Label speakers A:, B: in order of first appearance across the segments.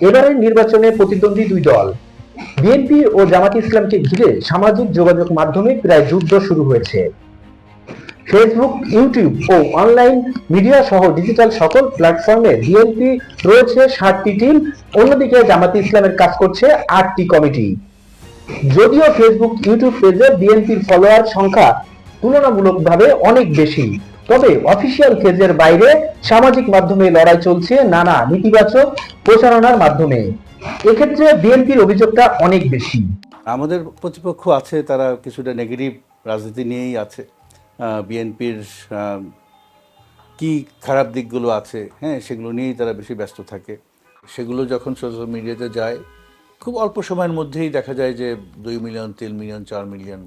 A: এবারের নির্বাচনে প্রতিদ্বন্দ্বী দুই দল। বিএনপি ও জামাত ইসলামকে ঘিরে সামাজিক যোগাযোগ মাধ্যমে প্রায় যুদ্ধ শুরু হয়েছে। ফেসবুক ইউটিউব ও অনলাইন মিডিয়া সহ ডিজিটাল সকল প্ল্যাটফর্মে বিএনপি রয়েছে ষাটটি টিম অন্যদিকে জামাত ইসলামের কাজ করছে আটটি কমিটি যদিও ফেসবুক ইউটিউব পেজে বিএনপির ফলোয়ার সংখ্যা তুলনামূলকভাবে অনেক বেশি। তবে অফিসিয়াল পেজের বাইরে সামাজিক মাধ্যমে লড়াই চলছে নানা নেতিবাচক প্রচারণার মাধ্যমে। এক্ষেত্রে বিএনপির অভিযোগটা অনেক বেশি।
B: আমাদের প্রতিপক্ষ আছে, তারা কিছুটা নেগেটিভ রাজনীতি নিয়েই আছে। বিএনপির কি খারাপ দিকগুলো আছে হ্যাঁ সেগুলো নিয়েই তারা বেশি ব্যস্ত থাকে। সেগুলো যখন সোশ্যাল মিডিয়াতে যায়, খুব অল্প সময়ের মধ্যেই দেখা যায় যে দুই মিলিয়ন তিন মিলিয়ন চার মিলিয়ন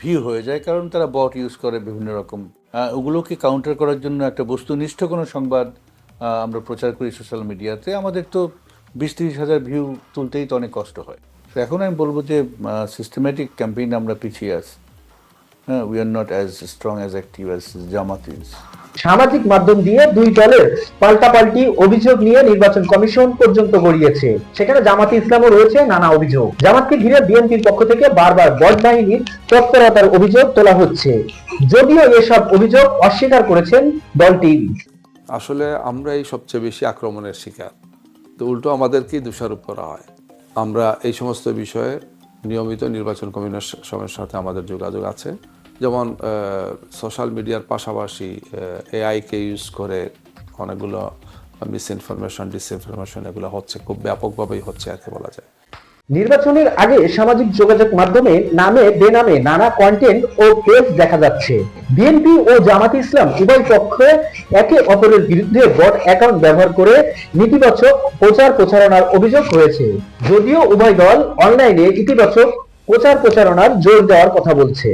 B: ভিউ হয়ে যায়, কারণ তারা বট ইউজ করে বিভিন্ন রকম ওগুলোকে কাউন্টার করার জন্য একটা বস্তুনিষ্ঠ কোনো সংবাদ আমরা প্রচার করি সোশ্যাল মিডিয়াতে আমাদের তো বিশ তিরিশ হাজার ভিউ তুলতেই তো অনেক কষ্ট হয়। তো এখন আমি বলব যে সিস্টেম্যাটিক ক্যাম্পেইন আমরা পিছিয়ে আছি। হ্যাঁ we are not as strong as active as Jamaat
A: সামাজিক মাধ্যম দিয়ে দুই দলের পাল্টাপাল্টি অভিযোগ নিয়ে নির্বাচন কমিশন পর্যন্ত গড়িয়েছে। সেখানে জামাত ইসলামও রয়েছে নানা অভিযোগ। জামাতকে ঘিরে বিএনপির পক্ষ থেকে বারবার বট বাহিনীর তৎপরতার অভিযোগ তোলা হচ্ছে। যদিও এসব অভিযোগ অস্বীকার করেছেন দলটি
C: আসলে আমরাই সবচেয়ে বেশি আক্রমণের শিকার। তো উল্টো আমাদেরকেই দোষারোপ করা হয়। আমরা এই সমস্ত বিষয়ে নিয়মিত নির্বাচন কমিশনের সাথে আমাদের যোগাযোগ আছে। যেমন সোশ্যাল মিডিয়ার পাশাপাশি এআইকে ইউজ করে অনেকগুলো মিস ইনফরমেশন ডিসইনফরমেশন এগুলো হচ্ছে, খুব ব্যাপকভাবেই হচ্ছে আর কি বলা যায়।
A: নির্বাচনের আগে সামাজিক যোগাযোগ মাধ্যমে নামে, বেনামে নানা কন্টেন্ট ও পেজ দেখা যাচ্ছে। বিএনপি ও জামাত ইসলাম উভয় পক্ষে একে অপরের বিরুদ্ধে বট অ্যাকাউন্ট ব্যবহার করে নেতিবাচক প্রচার প্রচারণার অভিযোগ রয়েছে। যদিও উভয় দল অনলাইনে ইতিবাচক প্রচার প্রচারণার জোর দেওয়ার কথা বলছে।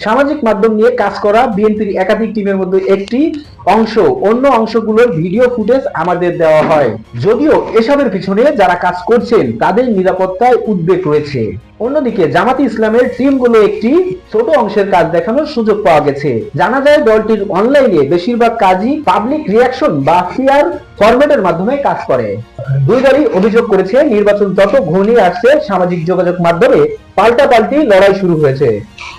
A: সামাজিক মাধ্যম নিয়ে কাজ করা বিএনপির একাধিক টিমের মধ্যে একটি অংশ। অন্য অংশগুলোর ভিডিও ফুটেজ আমাদের দেওয়া হয়। যদিও এসবের পিছনে যারা কাজ করছেন, তাদের নিরাপত্তায় উদ্বেগ রয়েছে। অন্যদিকে জামাতি ইসলামের টিমগুলো একটি ছোট অংশের কাজ দেখানোর সুযোগ পাওয়া গেছে। জানা যায়, দলটির অনলাইনে বেশিরভাগ কাজই পাবলিক রিয়াকশন বা ফিয়ার ফরম্যাটের মাধ্যমে কাজ করে। দুই দলই অভিযোগ করেছে, নির্বাচন যত ঘনিয়ে আসছে সামাজিক যোগাযোগ মাধ্যমে পাল্টাপাল্টি লড়াই শুরু হয়েছে।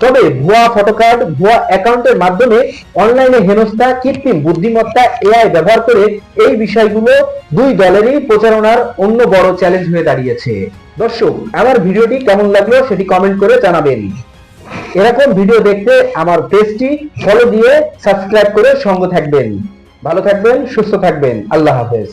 A: তবে ভুয়া ফটোকার্ড ভুয়া অ্যাকাউন্টের মাধ্যমে অনলাইনে হেনস্থা, কৃত্রিম বুদ্ধিমত্তা এআই ব্যবহার করে এই বিষয়গুলো দুই দলেরই প্রচারণার অন্য বড় চ্যালেঞ্জ হয়ে দাঁড়িয়েছে। দর্শক, আমার ভিডিওটি কেমন লাগল সেটি কমেন্ট করে জানাবেন। এরকম ভিডিও দেখতে আমার পেজটি ফলো দিয়ে সাবস্ক্রাইব করে সঙ্গ থাকবেন। ভালো থাকবেন, সুস্থ থাকবেন। আল্লাহ হাফেজ।